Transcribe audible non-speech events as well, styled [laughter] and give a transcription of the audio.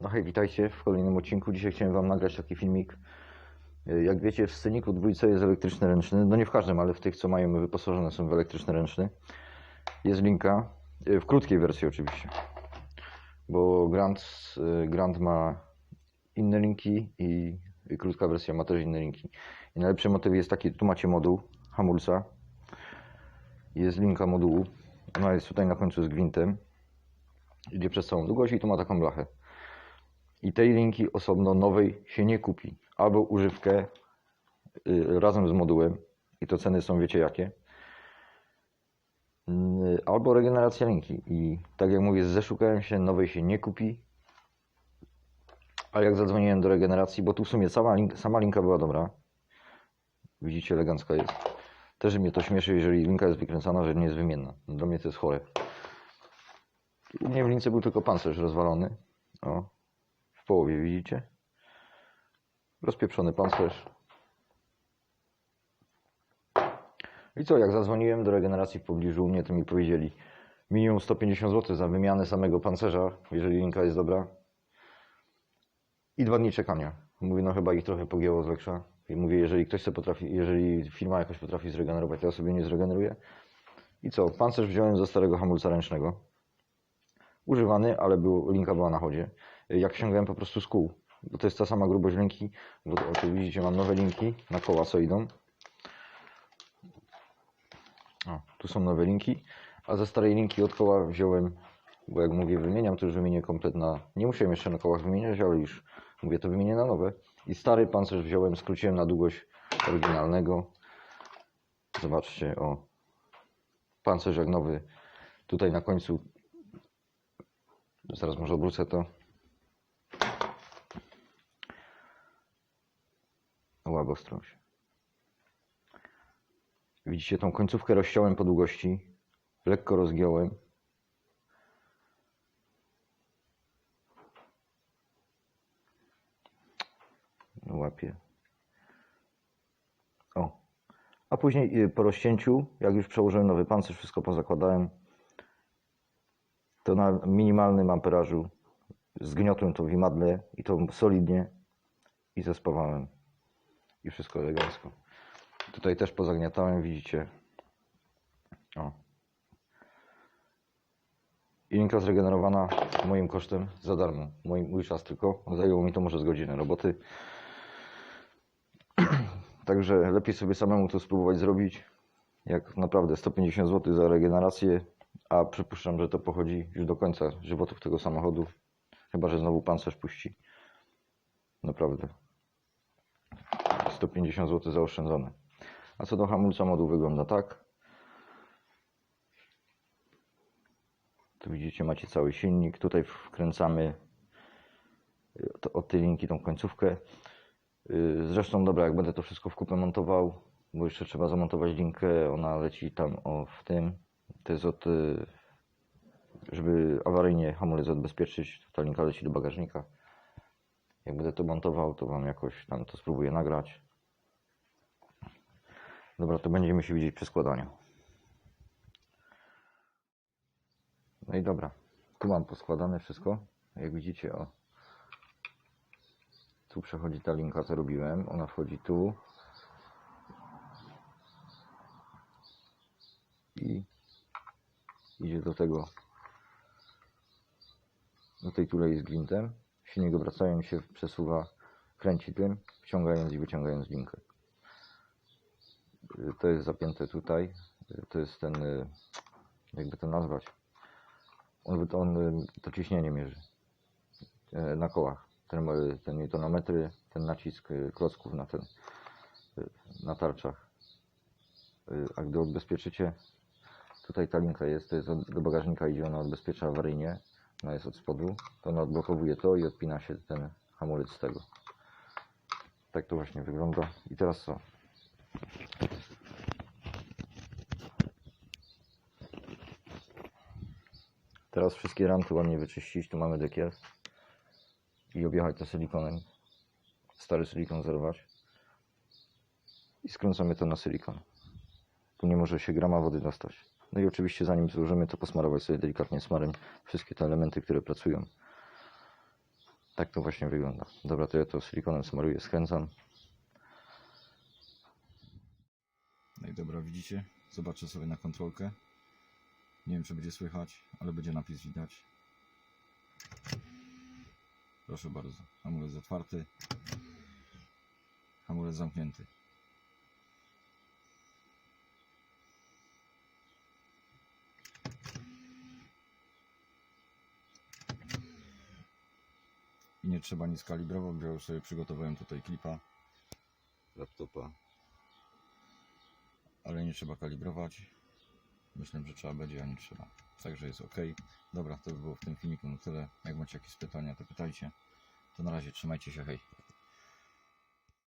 No hej, witajcie w kolejnym odcinku. Dzisiaj chciałem Wam nagrać taki filmik. Y, Jak wiecie, w sceniku dwójce jest elektryczny ręczny. No nie w każdym, ale w tych, co mają wyposażone są w elektryczny ręczny. Jest linka, y, w krótkiej wersji oczywiście. Bo Grand, y, Grand ma inne linki i krótka wersja ma też inne linki. I najlepszy motyw jest taki, tu macie moduł hamulca. Jest linka modułu. Ona jest tutaj na końcu z gwintem. Idzie przez całą długość i tu ma taką blachę. I tej linki osobno nowej się nie kupi. Albo używkę y, razem z modułem i to ceny są wiecie jakie. Y, Albo regeneracja linki. I tak jak mówię, zeszukałem się, nowej się nie kupi. A jak zadzwoniłem do regeneracji, bo tu w sumie cała link, sama linka była dobra. Widzicie, elegancka jest. Też mnie to śmieszy, jeżeli linka jest wykręcana, że nie jest wymienna. Dla mnie to jest chore. U mnie w lince był tylko pancerz rozwalony. O, połowie, widzicie? Rozpieprzony pancerz. I co, jak zadzwoniłem do regeneracji w pobliżu u mnie, to mi powiedzieli minimum 150 zł za wymianę samego pancerza, jeżeli linka jest dobra. I dwa dni czekania. Mówię, no chyba ich trochę pogięło z leksza. I mówię, jeżeli ktoś sobie potrafi, jeżeli firma jakoś potrafi zregenerować, to ja sobie nie zregeneruję. I co, pancerz wziąłem ze starego hamulca ręcznego. Używany, ale był, linka była na chodzie. Jak ściągałem po prostu z kół, bo to jest ta sama grubość linki, bo to, tu widzicie, mam nowe linki na koła, co idą. O, tu są nowe linki, a ze starej linki od koła wziąłem, bo jak mówię, wymieniam, to już wymienię kompletna. Nie musiałem jeszcze na kołach wymieniać, ale już mówię, to wymienię na nowe. I stary pancerz wziąłem, skróciłem na długość oryginalnego. Zobaczcie, o. Pancerz jak nowy. Tutaj na końcu. Zaraz może obrócę to. Łabostrość. Widzicie, tą końcówkę rozciąłem po długości. Lekko rozgiąłem. Łapie. O. A później y, po rozcięciu, jak już przełożyłem nowy pancerz, wszystko pozakładałem, to na minimalnym amperażu zgniotłem to w imadle i to solidnie i zespawałem. I wszystko elegancko. Tutaj też pozagniatałem, widzicie. O. I linka zregenerowana moim kosztem za darmo. Moim, mój czas tylko. Zajęło mi to może z godziny roboty. [clears throat] Także lepiej sobie samemu to spróbować zrobić. Jak naprawdę 150 zł za regenerację, a przypuszczam, że to pochodzi już do końca żywotów tego samochodu. Chyba, że znowu pancerz puści. Naprawdę. 150 zł zaoszczędzone. A co do hamulca moduł wygląda tak. Tu widzicie, macie cały silnik. Tutaj wkręcamy y, od tej linki tą końcówkę. Y, Zresztą, dobra, jak będę to wszystko w kupę montował, bo jeszcze trzeba zamontować linkę, ona leci tam o w tym. To jest od, y, żeby awaryjnie hamulec odbezpieczyć, ta linka leci do bagażnika. Jak będę to montował, to Wam jakoś tam to spróbuję nagrać. Dobra, to będziemy się widzieć przy składaniu. No i dobra, tu mam poskładane wszystko. Jak widzicie, o. Tu przechodzi ta linka, co robiłem. Ona wchodzi tu. I idzie do tego, do tej tulei z gwintem. Silnik obracając się przesuwa, kręci tym, wciągając i wyciągając linkę. To jest zapięte tutaj. To jest ten, y, jakby to nazwać. On, on y, to ciśnienie mierzy y, na kołach. Ten, ten newtonometry, ten nacisk klocków na ten, na tarczach. A gdy odbezpieczycie, tutaj ta linka jest, to jest do bagażnika idzie, ona odbezpiecza awaryjnie, ona jest od spodu, to ona odblokowuje to i odpina się ten hamulec z tego. Tak to właśnie wygląda. I teraz co? Teraz wszystkie ranty ładnie wyczyścić, tu mamy dekiel i objechać to silikonem. Stary silikon zerwać. I skręcamy to na silikon. Tu nie może się grama wody dostać. No i oczywiście zanim złożymy to posmarować sobie delikatnie smarem wszystkie te elementy, które pracują. Tak to właśnie wygląda. Dobra, to ja to silikonem smaruję, skręcam. No i dobra, widzicie? Zobaczę sobie na kontrolkę. Nie wiem, czy będzie słychać, ale będzie napis widać. Proszę bardzo. Hamulec otwarty. Hamulec zamknięty. I nie trzeba nic kalibrować, bo ja już sobie przygotowałem tutaj klipa laptopa ale nie trzeba kalibrować. Myślę, że trzeba będzie, a nie trzeba. Także jest ok. Dobra, to by było w tym filmiku na tyle. Jak macie jakieś pytania, to pytajcie. To na razie trzymajcie się, hej.